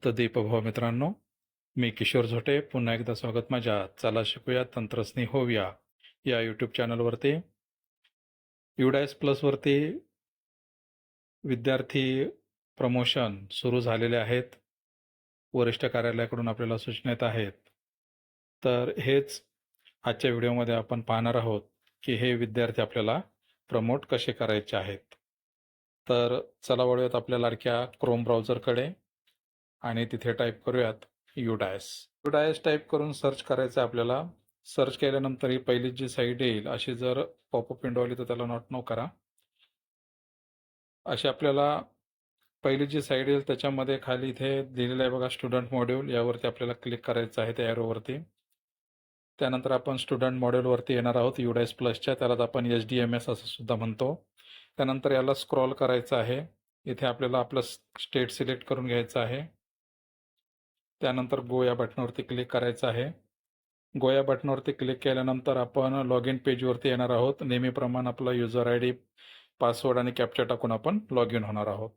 सप्तदीप भाऊ मित्रांनो मी किशोर झोटे. पुन्हा एकदा स्वागत माझ्या चला शिकूया तंत्रस्नी होऊया. या यूट्यूब चॅनलवरती युडायस प्लसवरती विद्यार्थी प्रमोशन सुरू झालेले आहेत. वरिष्ठ कार्यालयाकडून आपल्याला सूचना येत आहेत. तर हेच आजच्या व्हिडिओमध्ये आपण पाहणार आहोत की हे विद्यार्थी आपल्याला प्रमोट कसे करायचे आहेत. तर चला वळूयात आपल्या लाडक्या क्रोम ब्राउझरकडे आणि तिथे टाईप करूयात युडायस युडायस टाईप करून सर्च करायचं आहे आपल्याला. सर्च केल्यानंतर ही पहिली जी साईट येईल अशी जर पॉपअप विंडो आली तर त्याला नॉट नो करा. अशी आपल्याला पहिली जी साईड येईल त्याच्यामध्ये खाली इथे दिलेलं आहे बघा स्टुडंट मॉड्यूल यावरती आपल्याला क्लिक करायचं आहे त्या एरोवरती त्यानंतर आपण स्टुडंट मॉड्यूलवरती येणार आहोत युडायस प्लसच्या त्यालाच आपण एच डी एम एस असं सुद्धा म्हणतो. त्यानंतर याला स्क्रॉल करायचं आहे. इथे आपल्याला आपलं स्टेट सिलेक्ट करून घ्यायचं आहे. त्यानंतर गो या बटनावरती क्लिक करायचं आहे. गो या बटनावरती क्लिक केल्यानंतर आपण लॉग इन पेजवरती येणार आहोत. नेहमीप्रमाणे आपला युजर आय डी पासवर्ड आणि कॅप्चर टाकून आपण लॉग इन होणार आहोत.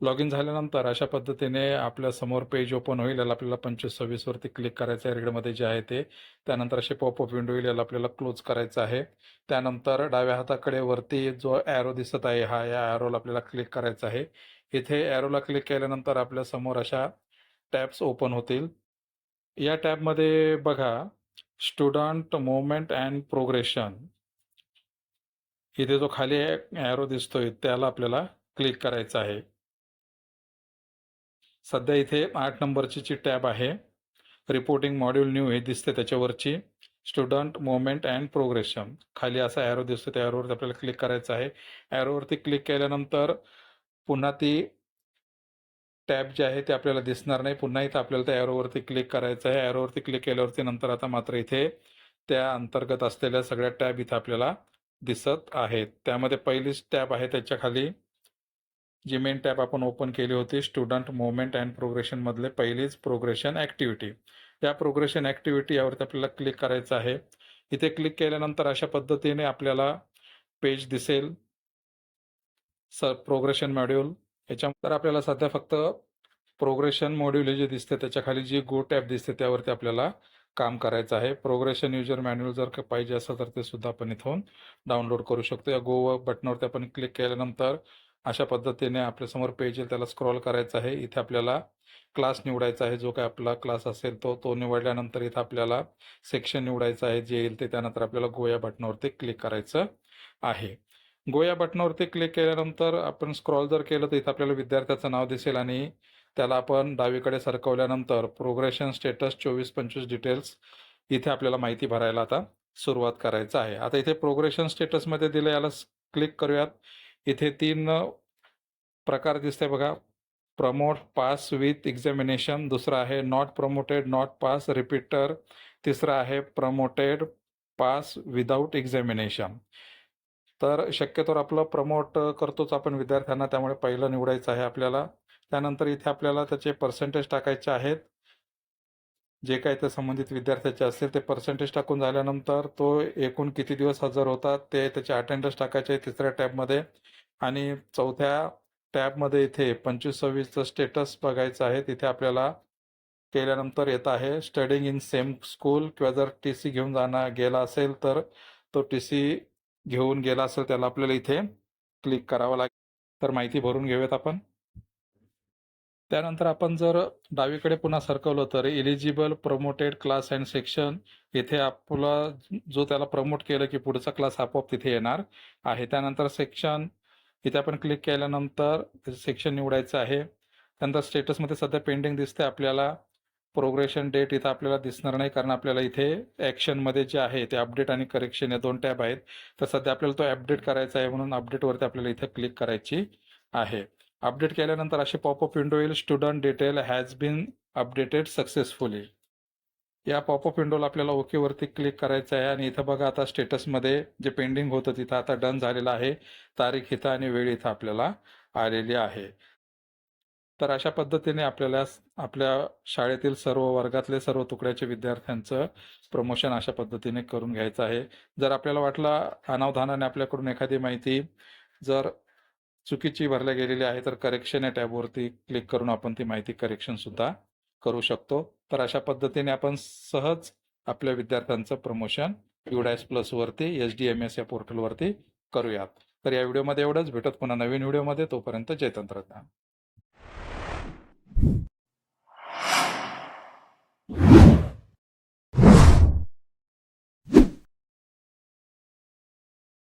लॉग इन झाल्यानंतर अशा पद्धतीने आपल्यासमोर पेज ओपन होईल याला आपल्याला पंचवीस सव्वीसवरती क्लिक करायचं आहे. रेडमध्ये जे आहे ते. त्यानंतर असे पॉपअप विंडो येईल याला आपल्याला क्लोज करायचं आहे. त्यानंतर डाव्या हाताकडे वरती जो ॲरो दिसत आहे हा या ॲरोला आपल्याला क्लिक करायचा आहे. इथे ॲरोला क्लिक केल्यानंतर आपल्यासमोर अशा टॅब्स ओपन होतील. या टॅबमध्ये बघा स्टुडंट मुवमेंट अँड प्रोग्रेशन इथे जो खाली ॲरो दिसतोय त्याला आपल्याला क्लिक करायचा आहे. सध्या इथे आठ नंबरची जी टॅब आहे रिपोर्टिंग मॉड्यूल न्यू हे दिसते त्याच्यावरची. स्टुडंट मुवमेंट अँड प्रोग्रेशन खाली असा ॲरो दिसतो त्या ॲरोवरती आपल्याला क्लिक करायचं आहे. ॲरोवरती क्लिक केल्यानंतर पुन्हा ती टॅब जे आहे ते आपल्याला दिसणार नाही. पुन्हा इथं आपल्याला त्या ॲरोवरती क्लिक करायचं आहे. ॲरोवरती क्लिक केल्यावरती नंतर आता मात्र इथे त्या अंतर्गत असलेल्या सगळ्या टॅब इथं आपल्याला दिसत आहेत. त्यामध्ये पहिलीच टॅब आहे त्याच्याखाली. जी मेन टॅब आपण ओपन केली होती स्टुडंट मुवमेंट अँड प्रोग्रेशन मधले पहिलीच प्रोग्रेशन ॲक्टिव्हिटी या प्रोग्रेशन ॲक्टिव्हिटी यावरती आपल्याला क्लिक करायचं आहे. इथे क्लिक केल्यानंतर अशा पद्धतीने आपल्याला पेज दिसेल. स प्रोग्रेशन मॉड्यूल याच्यानंतर आपल्याला सध्या फक्त प्रोग्रेशन मॉड्यूल जे दिसते त्याच्याखाली जी गो टॅब दिसते त्यावरती आपल्याला काम करायचं आहे. प्रोग्रेशन युजर मॅन्युअल जर का पाहिजे असेल तर ते सुद्धा आपण इथून डाउनलोड करू शकतो. या गो बटनावरती आपण क्लिक केल्यानंतर अशा पद्धतीने आपल्यासमोर पेज येईल त्याला स्क्रॉल करायचं आहे. इथे आपल्याला क्लास निवडायचा आहे. जो काय आपला क्लास असेल तो तो निवडल्यानंतर इथं आपल्याला सेक्शन निवडायचं आहे. जे येईल ते त्यानंतर आपल्याला गो या बटनावरती क्लिक करायचं आहे. गो या बटनावरती क्लिक केल्यानंतर आपण स्क्रॉल जर केलं तर इथं आपल्याला विद्यार्थ्याचं नाव दिसेल आणि त्याला आपण डावीकडे सरकवल्यानंतर प्रोग्रेशन स्टेटस चोवीस पंचवीस डिटेल्स इथे आपल्याला माहिती भरायला आता सुरुवात करायचं आहे. आता इथे प्रोग्रेशन स्टेटसमध्ये दिलं याला क्लिक करूयात. इथे तीन प्रकार दिसते बघा. प्रमोट पास विथ एक्झामिनेशन दुसरा आहे not promoted not pass repeater तिसरा आहे प्रमोटेड पास विदाऊट एक्झामिनेशन तर शक्यतोवर आपलं प्रमोट करतोच आपण विद्यार्थ्यांना त्यामुळे पहिलं निवडायचं आहे आपल्याला. त्यानंतर इथे आपल्याला त्याचे पर्सेंटेज टाकायचे आहेत. जे काही ते संबंधित विद्यार्थ्याचे असतील ते पर्सेंटेज टाकून झाल्यानंतर तो एकूण किती दिवस हजर होता ते त्याचे अटेंडन्स टाकायचे तिसऱ्या टॅबमध्ये. आणि चौथ्या टॅबमध्ये इथे पंचवीस सव्वीसचं स्टेटस बघायचं आहे. तिथे आपल्याला केल्यानंतर येत आहे स्टडिंग इन सेम स्कूल किंवा जर टी सी घेऊन जाणं गेला असेल तर तो टी सी घेऊन गेला असेल त्याला आपल्याला इथे क्लिक करावं लागेल. तर माहिती भरून घेऊयात आपण. त्यानंतर आपण जर डावीकडे पुन्हा सरकवलं तर eligible promoted class and section इथे आपला जो त्याला प्रमोट केलं की पुढचा क्लास आपोआप तिथे येणार आहे. त्यानंतर सेक्शन इथे आपण क्लिक केल्यानंतर सेक्शन निवडायचं आहे. त्यानंतर स्टेटसमध्ये सध्या पेंडिंग दिसते आपल्याला. प्रोग्रेशन डेट इथं आपल्याला दिसणार नाही कारण आपल्याला इथे ॲक्शनमध्ये जे आहे ते अपडेट आणि करेक्शन या दोन टॅब आहेत. तर सध्या आपल्याला तो अपडेट करायचा आहे म्हणून अपडेटवरती आपल्याला इथे क्लिक करायची आहे. अपडेट केल्यानंतर असे पॉपअप विंडो येईल. Student detail has been updated successfully या पॉपअप विंडोला आपल्याला ओके वरती क्लिक करायचं आहे. आणि इथं बघा आता स्टेटसमध्ये जे पेंडिंग होतं तिथं आता डन झालेलं आहे. तारीख इथं आणि वेळ इथं आपल्याला आलेली आहे. तर अशा पद्धतीने आपल्याला आपल्या शाळेतील सर्व वर्गातले सर्व तुकड्याचे विद्यार्थ्यांचं प्रमोशन अशा पद्धतीने करून घ्यायचं आहे. जर आपल्याला वाटलं अनावधानाने आपल्याकडून एखादी माहिती जर चुकीची भरल्या गेलेली आहे तर करेक्शन या टॅबवरती क्लिक करून आपण ती माहिती करेक्शन सुद्धा करू शकतो. तर अशा पद्धतीने आपण सहज आपल्या विद्यार्थ्यांचं प्रमोशन युडायस प्लस वरती एच डी एम एस या पोर्टलवरती करूयात. तर या व्हिडिओमध्ये एवढंच. भेटत पुन्हा नवीन व्हिडिओमध्ये तोपर्यंत जय तंत्रज्ञान. you